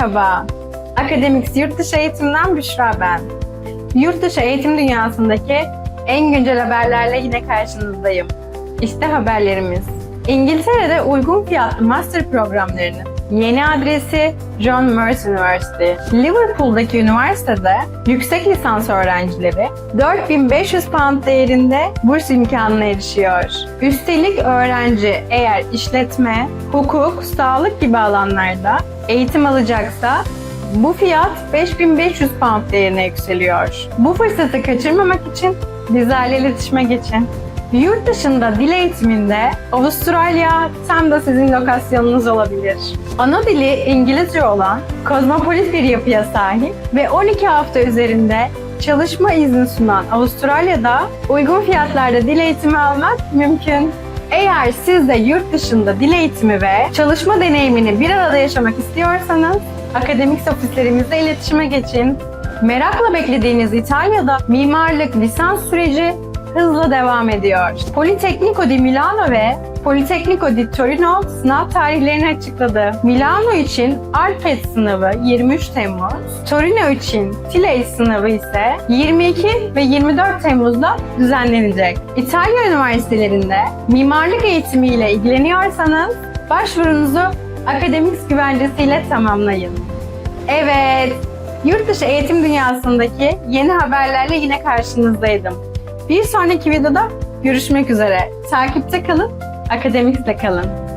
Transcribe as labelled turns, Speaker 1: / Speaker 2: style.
Speaker 1: Merhaba, Akademik Yurt Dışı Eğitim'den Büşra ben. Yurt dışı eğitim dünyasındaki en güncel haberlerle yine karşınızdayım. İşte haberlerimiz. İngiltere'de uygun fiyatlı master programlarının yeni adresi John Merce University. Liverpool'daki üniversitede yüksek lisans öğrencileri 4500 pound değerinde burs imkanına erişiyor. Üstelik öğrenci eğer işletme, hukuk, sağlık gibi alanlarda eğitim alacaksa bu fiyat 5500 pound değerine yükseliyor. Bu fırsatı kaçırmamak için bizlerle iletişime geçin. Yurt dışında dil eğitiminde Avustralya tam da sizin lokasyonunuz olabilir. Ana dili İngilizce olan kozmopolit bir yapıya sahip ve 12 hafta üzerinde çalışma izni sunan Avustralya'da uygun fiyatlarda dil eğitimi almak mümkün. Eğer siz de yurt dışında dil eğitimi ve çalışma deneyimini bir arada yaşamak istiyorsanız akademik ofislerimizle iletişime geçin. Merakla beklediğiniz İtalya'da mimarlık lisans süreci hızla devam ediyor. Politecnico di Milano ve Politecnico di Torino sınav tarihlerini açıkladı. Milano için ARPET sınavı 23 Temmuz, Torino için TILE sınavı ise 22 ve 24 Temmuz'da düzenlenecek. İtalya üniversitelerinde mimarlık eğitimiyle ilgileniyorsanız başvurunuzu akademik güvencesiyle tamamlayın. Evet, yurt dışı eğitim dünyasındaki yeni haberlerle yine karşınızdaydım. Bir sonraki videoda görüşmek üzere. Takipte kalın, akademikte kalın.